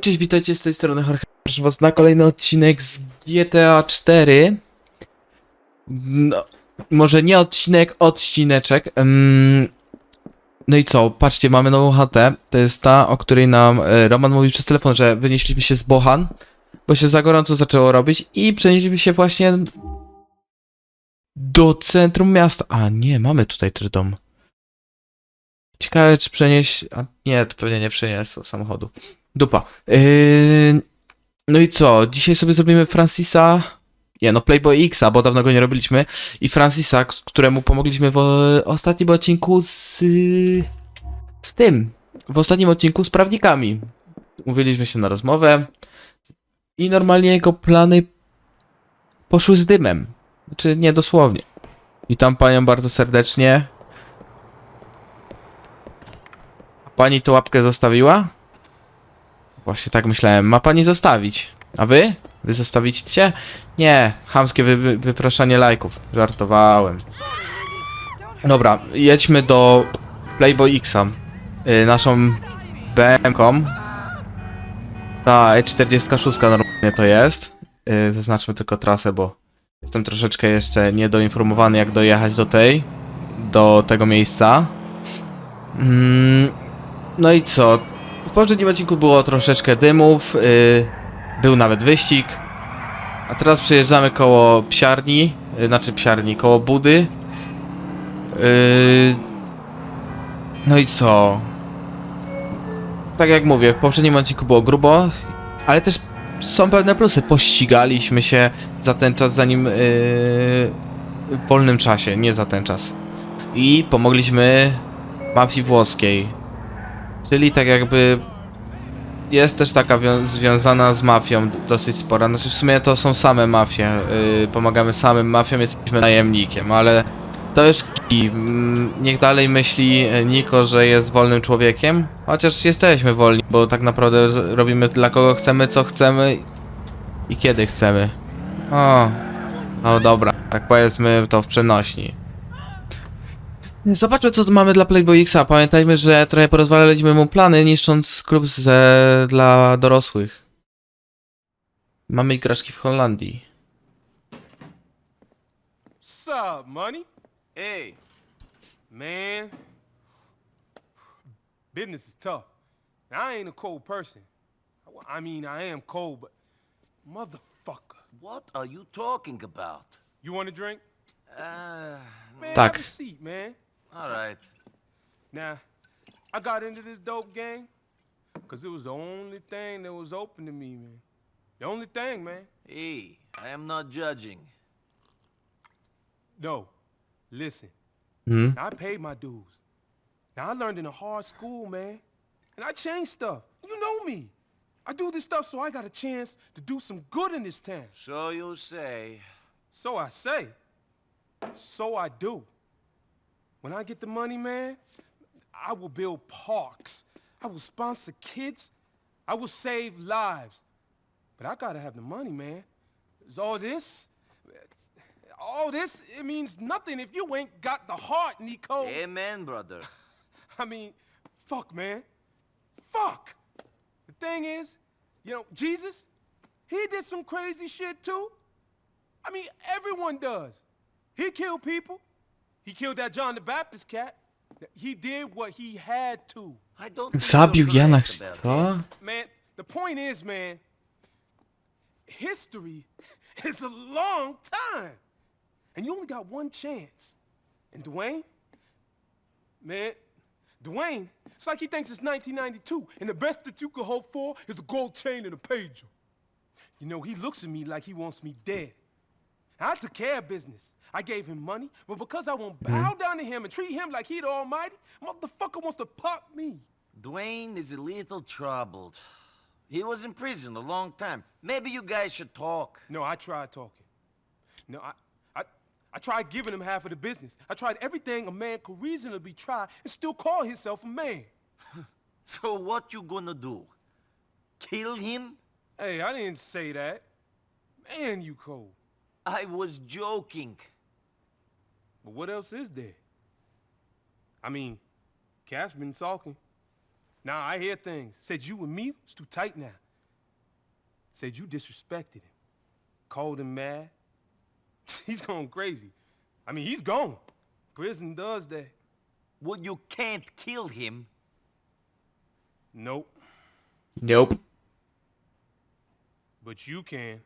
Cześć, witajcie z tej strony Jorge. Proszę was na kolejny odcinek z GTA 4. No, może nie odcinek, odcineczek. Ym, no i co, patrzcie, mamy nową chatę. To jest ta, o której nam e, Roman mówił przez telefon, że wynieśliśmy się z Bohan, bo się za gorąco zaczęło robić i przenieśliśmy się właśnie do centrum miasta. A nie, mamy tutaj ten dom. Ciekawe, czy przenieść... A nie, to pewnie nie przeniosło samochodu. Dupa. Yy, no i co? Dzisiaj sobie zrobimy Francisa. Nie, no Playboy Xa, bo dawno go nie robiliśmy. I Francisa, któremu pomogliśmy w ostatnim odcinku z. z tym. W ostatnim odcinku z prawnikami. Umówiliśmy się na rozmowę. I normalnie jego plany poszły z dymem. Znaczy, nie dosłownie. Witam panią bardzo serdecznie. A pani tą łapkę zostawiła? Właśnie tak myślałem. Ma pani zostawić. A wy? Wy zostawicie? Nie. Chamskie wy, wy, wypraszanie lajków. Żartowałem. Dobra, jedźmy do Playboy Xa. Y, naszą BM-ką. Ta E46 normalnie to jest. Y, zaznaczmy tylko trasę, bo jestem troszeczkę jeszcze niedoinformowany jak dojechać do tej. Do tego miejsca. Mm, no i co? W poprzednim odcinku było troszeczkę dymów, yy, był nawet wyścig. A teraz przejeżdżamy koło psiarni, yy, znaczy psiarni, koło budy. Yy, no i co? Tak jak mówię, w poprzednim odcinku było grubo, ale też są pewne plusy. Pościgaliśmy się za ten czas, zanim yy, w wolnym czasie, nie za ten czas. I pomogliśmy mafii włoskiej. Czyli tak jakby jest też taka wią- związana z mafią dosyć spora. Znaczy w sumie to są same mafie. Yy, pomagamy samym mafiom, jesteśmy najemnikiem, ale to już kij. Mm, Niech dalej myśli Niko, że jest wolnym człowiekiem. Chociaż jesteśmy wolni, bo tak naprawdę robimy dla kogo chcemy, co chcemy i kiedy chcemy. O, no dobra, tak powiedzmy to w przenośni. Zobaczmy, co mamy dla Playboy Xa. Pamiętajmy, że trochę porozwaliliśmy mu plany, niszcząc klub ze, dla dorosłych. Mamy igraszki w Holandii. What's up, money? Hey, man. Business is tough. I ain't a cold person. I mean, I am cold, but motherfucker. What are you talking about? You want a drink? Uh, Man, Tak. have a seat, man. all right. Now, I got into this dope game because it was the only thing that was open to me, man. The only thing, man. Hey, I am not judging. No, listen. Hmm? I paid my dues. Now I learned in a hard school, man. And I changed stuff. You know me. I do this stuff so I got a chance to do some good in this town. So you say. So I say. So I do. When I get the money, man, I will build parks. I will sponsor kids. I will save lives. But I gotta have the money, man. 'Cause all this, all this, it means nothing if you ain't got the heart, Nico. Amen, brother. I mean, fuck, man. Fuck. The thing is, you know, Jesus, he did some crazy shit too. I mean, everyone does. He killed people. He killed that John the Baptist cat. He did what he had to. I don't. think Zabił you're Jana correct about Man, the point is, man, history is a long time. And you only got one chance. And Dwayne, man, Dwayne, it's like he thinks it's 1992, and the best that you could hope for is a gold chain and a pager. You know, he looks at me like he wants me dead. I took care of business. I gave him money, but because I won't bow mm-hmm. down to him and treat him like he the almighty, motherfucker wants to pop me. Dwayne is a little troubled. He was in prison a long time. Maybe you guys should talk. No, I tried talking. No, I, I, tried giving him half of the business. I tried everything a man could reasonably try and still call himself a man. So what you gonna do? Kill him? Hey, I didn't say that. Man, you cold. I was joking. But what else is there? I mean, Cap's been talking. Now I hear things. Said you and me was too tight now. Said you disrespected him. Called him mad. He's going crazy. I mean, he's gone. Prison does that. Well, you can't kill him. Nope. Nope. But you can.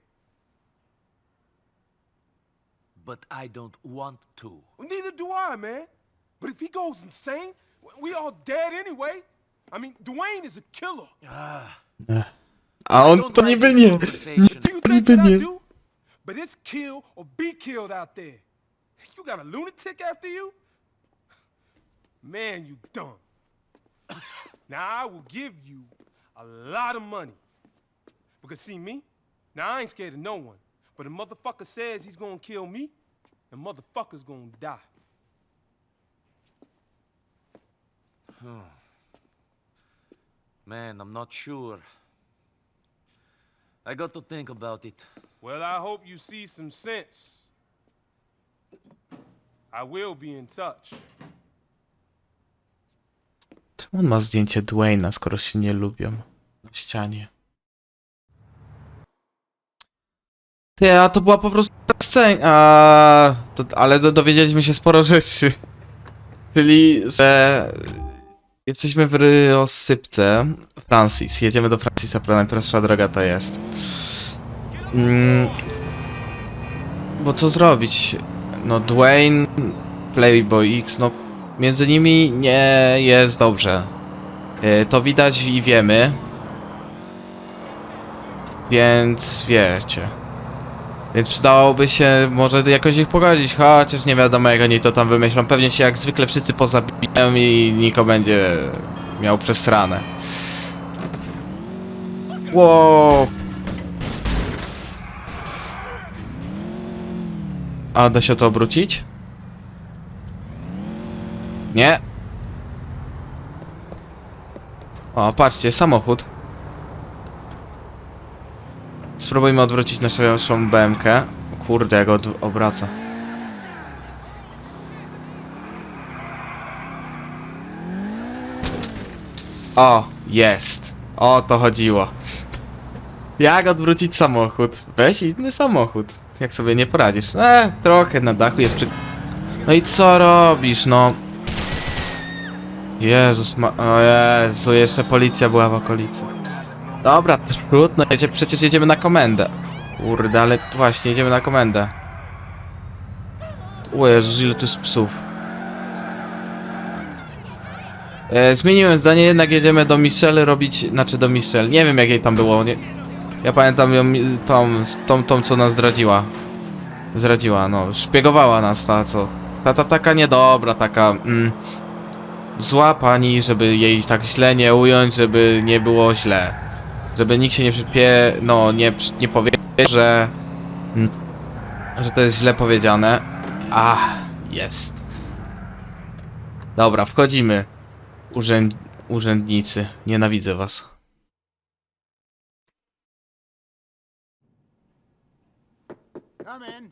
But I don't want to. Well, neither do I, man. But if he goes insane, we all dead anyway. I mean, Dwayne is a killer. Ah. A on Don't to like niby this nie. Do you Niby think that I nie. But it's kill or be killed out there. You got a lunatic after you? Man, you dumb. now I will give you a lot of money. Because see me? Now I ain't scared of no one. But a motherfucker says he's gonna kill me, and motherfucker's gonna die. Hmm. Man, I'm not sure. I got to think about it. Well, I hope you see some sense. I will be in touch. Czemu on ma zdjęcie Dwayna, skoro się nie lubią? Na ścianie. Ty, a to była po prostu scena. A, to, ale do, dowiedzieliśmy się sporo rzeczy. Czyli, że jesteśmy w rozsypce. Francis. Jedziemy do Francisa, prawda? Najprostsza droga to jest. Mm, bo co zrobić? No, Dwayne, Playboy X, no między nimi nie jest dobrze. Y, To widać i wiemy. Więc wiecie. Więc przydałoby się może jakoś ich pogodzić, chociaż nie wiadomo jak oni to tam wymyślą. Pewnie się jak zwykle wszyscy pozabijają i Niko będzie miał przesrane. Wow. A da się to obrócić? Nie. O, patrzcie, samochód. Spróbujmy odwrócić naszą BMK. Kurde, jak od obraca. O, jest. O to chodziło. Jak odwrócić samochód? Weź inny samochód. Jak sobie nie poradzisz? E, trochę na dachu jest przy... No i co robisz, no? Jezus ma... O Jezu, jeszcze policja była w okolicy. Dobra, trudno, jedzie, przecież jedziemy na komendę. Kurde, ale właśnie, jedziemy na komendę. O Jezus, ile tu jest psów. E, zmieniłem zdanie, jednak jedziemy do Michelle robić, znaczy do Michelle, nie wiem jak jej tam było, nie... Ja pamiętam ją, tą, tą, tą co nas zdradziła. Zdradziła, no, szpiegowała nas ta, co... Ta, ta taka niedobra, taka... Mm, zła pani, żeby jej tak źle nie ująć, żeby nie było źle. Żeby nikt się nie przypie... no, nie, nie powie, że... że to jest źle powiedziane. A, jest. Dobra, wchodzimy. Urzęd... urzędnicy. Nienawidzę was. Come in.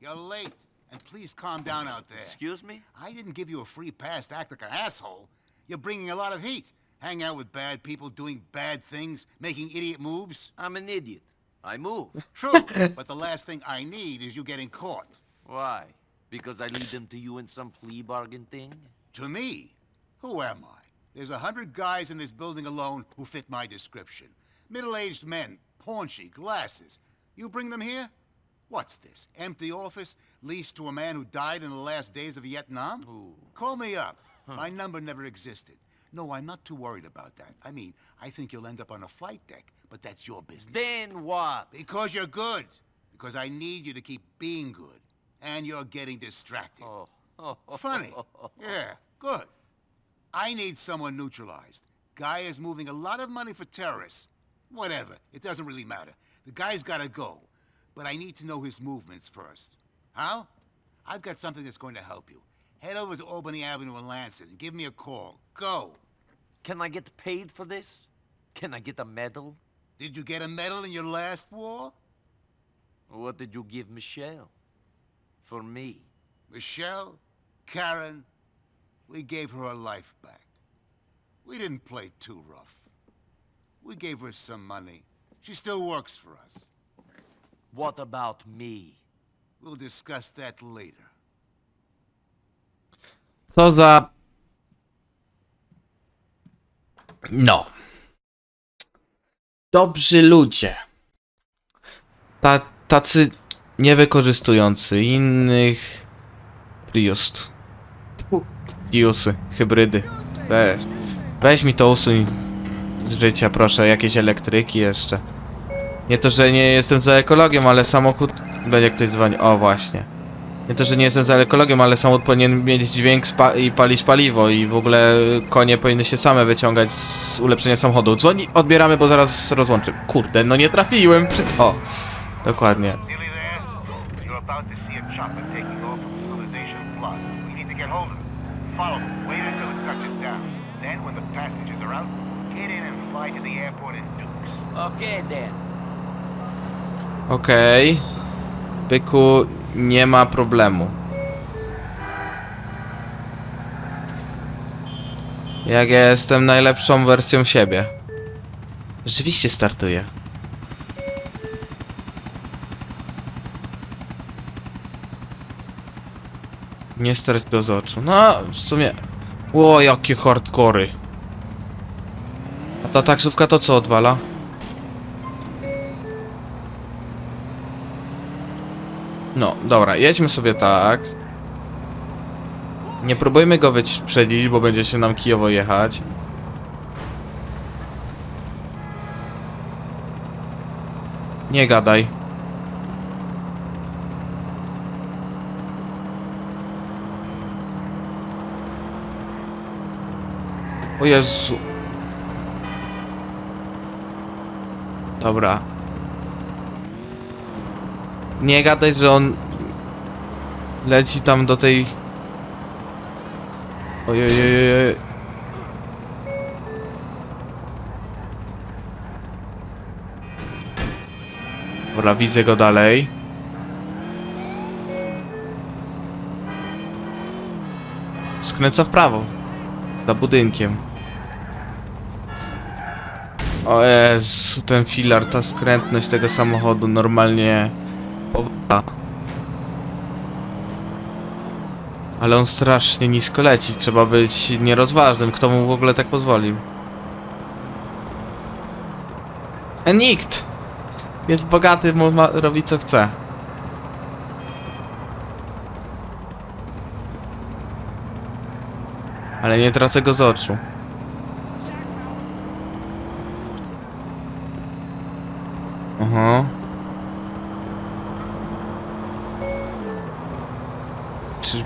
You're late, and please calm down out there. Excuse me? I didn't give you a free pass to act like an asshole. You're bringing a lot of heat. Hang out with bad people, doing bad things, making idiot moves. I'm an idiot. I move. True, but the last thing I need is you getting caught. Why? Because I lead them to you in some plea bargain thing? To me, who am I? There's a hundred guys in this building alone who fit my description. Middle-aged men, paunchy, glasses. You bring them here? What's this? Empty office leased to a man who died in the last days of Vietnam? Call me up. My number never existed. No, I'm not too worried about that. I mean, I think you'll end up on a flight deck, but that's your business. Then what? Because you're good. Because I need you to keep being good. And you're getting distracted. Oh. Funny. Yeah, good. I need someone neutralized. Guy is moving a lot of money for terrorists. Whatever. It doesn't really matter. The guy's gotta go. But I need to know his movements first. How? I've got something that's going to help you. Head over to Albany Avenue in Lansing and give me a call. Go. Can I get paid for this? Can I get a medal? Did you get a medal in your last war? What did you give Michelle? For me. Michelle, Karen, we gave her her life back. We didn't play too rough. We gave her some money. She still works for us. What about me? We'll discuss that later. Co za... No. Dobrzy ludzie. Ta, tacy niewykorzystujący innych... Priust. Priusy, hybrydy. Weź. Weź mi to usuń z życia, proszę. Jakieś elektryki jeszcze. Nie to, że nie jestem za ekologią, ale samochód... Będzie ktoś dzwonił. O, właśnie. Nie to, że nie jestem za ekologią, ale samochód powinien mieć dźwięk i palić paliwo i w ogóle konie powinny się same wyciągać z ulepszenia samochodu. Dzwoni, odbieramy, bo zaraz rozłączę. Kurde, no nie trafiłem przy... O, dokładnie. Dukes. Okay. Okej. Byku, nie ma problemu. Jak ja jestem najlepszą wersją siebie. Rzeczywiście startuję. Nie strać go z oczu. No, w sumie... Ło, jakie hardkory. A ta taksówka to co odwala? No, dobra, jedźmy sobie tak. Nie próbujmy go wyprzedzić, bo będzie się nam kijowo jechać. Nie gadaj. O Jezu. Dobra. Nie gadaj, że on leci tam do tej... Ojojojoj. Dobra, widzę go dalej. Skręca w prawo. Za budynkiem. O Jezu, ten filar, ta skrętność tego samochodu normalnie powala. Ale on strasznie nisko leci, trzeba być nierozważnym, kto mu w ogóle tak pozwolił. A nikt! Jest bogaty, mu ma, robi co chce. Ale nie tracę go z oczu.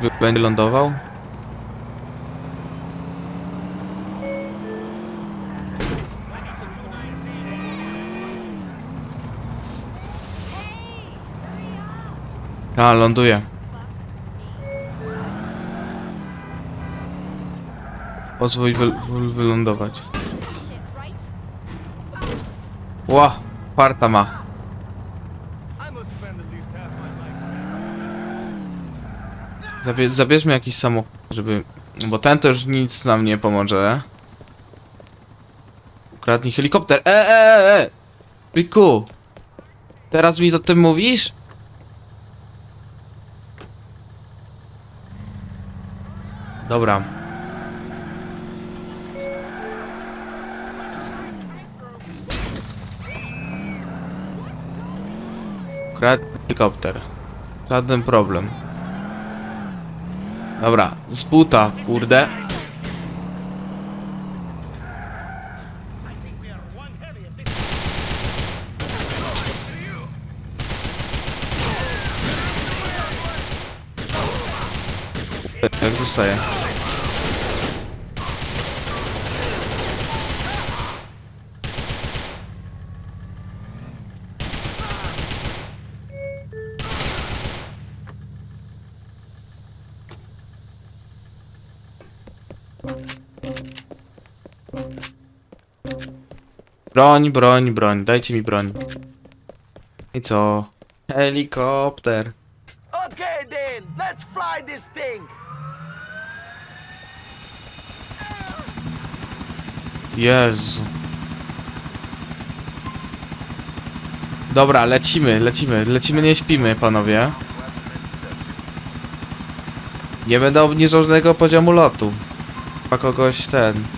Czyżby będzie lądował? A, ląduje. Pozwól wy wy wylądować. Ła, parta ma. Zabie zabierzmy jakiś samochód, żeby... Bo ten to już nic nam nie pomoże. Ukradnij helikopter. E, e, e, e! Byku! Teraz mi o tym mówisz? Dobra. Ukradnij helikopter. Żaden problem. Dobra, z buta, kurde. Jak dostaję? Broń, broń, broń, dajcie mi broń. I co? Helikopter. Okay then. Let's fly this thing! Jezu. Dobra, lecimy, lecimy, lecimy, nie śpimy, panowie. Nie będę obniżał żadnego poziomu lotu. Chyba kogoś ten.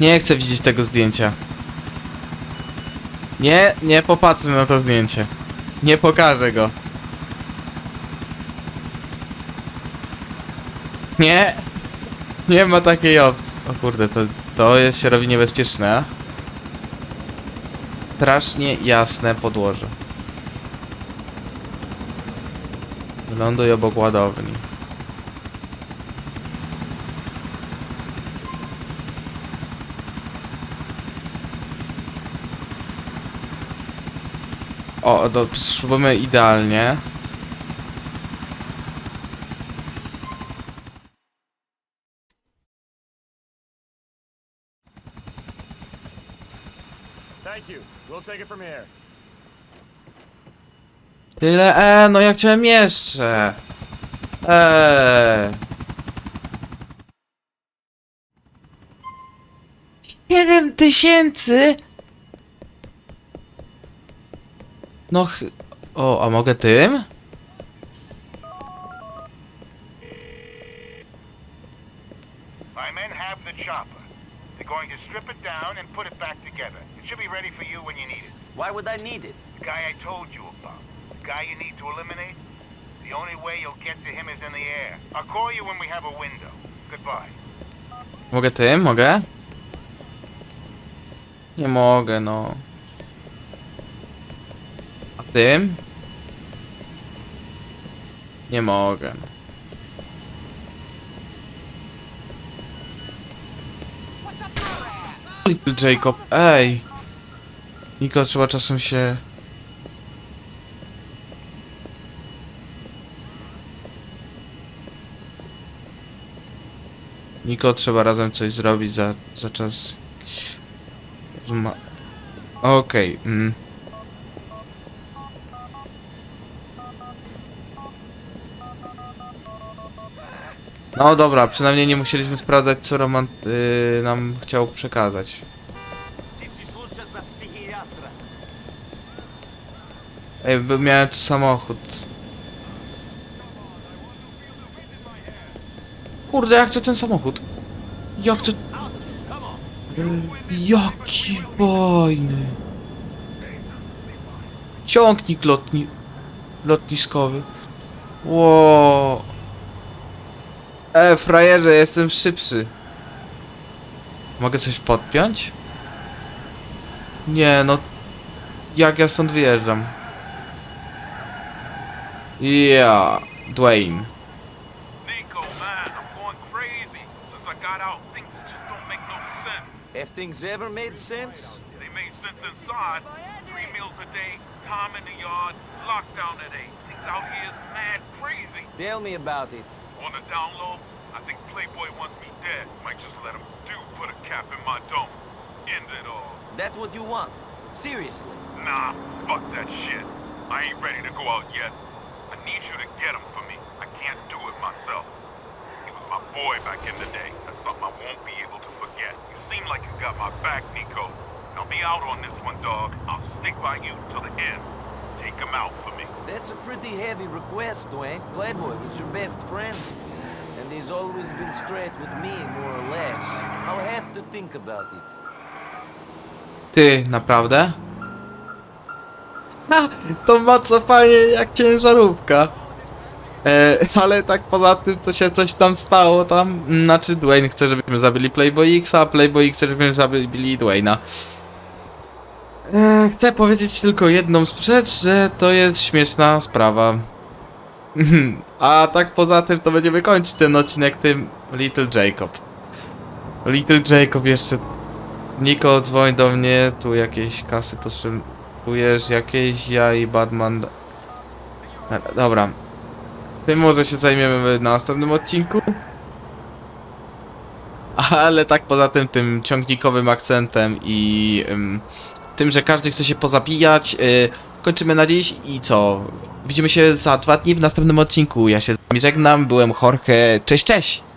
Nie chcę widzieć tego zdjęcia. Nie, nie popatrzę na to zdjęcie. Nie pokażę go. Nie. Nie ma takiej opcji. O kurde, to, to jest, się robi niebezpieczne. Strasznie jasne podłoże. Ląduj obok ładowni. O, to spróbujmy idealnie. Tyle, e, no ja chciałem jeszcze. Eee. Siedem tysięcy? No ch... O, a mogę tym? My men have the chopper. They're going to strip it down and put it back together. It should be ready for you when you need it. Why would I need it? The guy I told you about. The guy you need to eliminate. The only way you'll get to him is in the air. I'll call you when we have a window. Goodbye. Mogę tym? Mogę? Nie mogę, no. Tym? Nie mogę. Little Jacob, ej! Niko, trzeba czasem się... Niko, trzeba razem coś zrobić za, za czas... Okej, mm. No dobra, przynajmniej nie musieliśmy sprawdzać, co Roman y, nam chciał przekazać. Ej, miałem tu samochód. Kurde, ja chcę ten samochód. Ja chcę... Jaki fajny. Ciągnik lotni... lotniskowy. Ło. E, frajerze, jestem szybszy. Mogę coś podpiąć? Nie, no... Jak ja stąd wyjeżdżam? Ja, Dwayne. Nico, man, I'm going crazy. Since I got out, things just don't make sense. Have things ever made sense? They made sense inside. Three meals a day, time in the yard, lockdown at eight. Things out here is mad crazy. Tell me about it. On the down low, I think Playboy wants me dead. Might just let him do put a cap in my dome. End it all. That what you want? Seriously? Nah, fuck that shit. I ain't ready to go out yet. I need you to get him for me. I can't do it myself. He was my boy back in the day. That's something I won't be able to forget. You seem like you got my back, Nico. Don't be out on this one, dog. I'll stick by you till the end. Take him out for me. That's a pretty heavy request, Dwayne. Playboy was your best friend. And he's always been straight with me, more or less. I'll have to think about it. Ty, naprawdę? Ha, to ma co panie jak ciężarówka. E, ale tak poza tym to się coś tam stało tam. Znaczy Dwayne chce, żebyśmy zabili Playboy Xa, a Playboy chce, żebyśmy zabili Dwayna. E, chcę powiedzieć tylko jedną rzecz, że to jest śmieszna sprawa. A tak poza tym to będziemy kończyć ten odcinek tym Little Jacob. Little Jacob jeszcze... Niko, dzwoń do mnie, tu jakieś kasy potrzebujesz, jakieś, ja i Batman... Dobra. Tym może się zajmiemy na następnym odcinku. Ale tak poza tym, tym ciągnikowym akcentem i ym, tym, że każdy chce się pozabijać, y, kończymy na dziś i co? Widzimy się za dwa dni w następnym odcinku. Ja się z wami żegnam, byłem Jorge, cześć, cześć!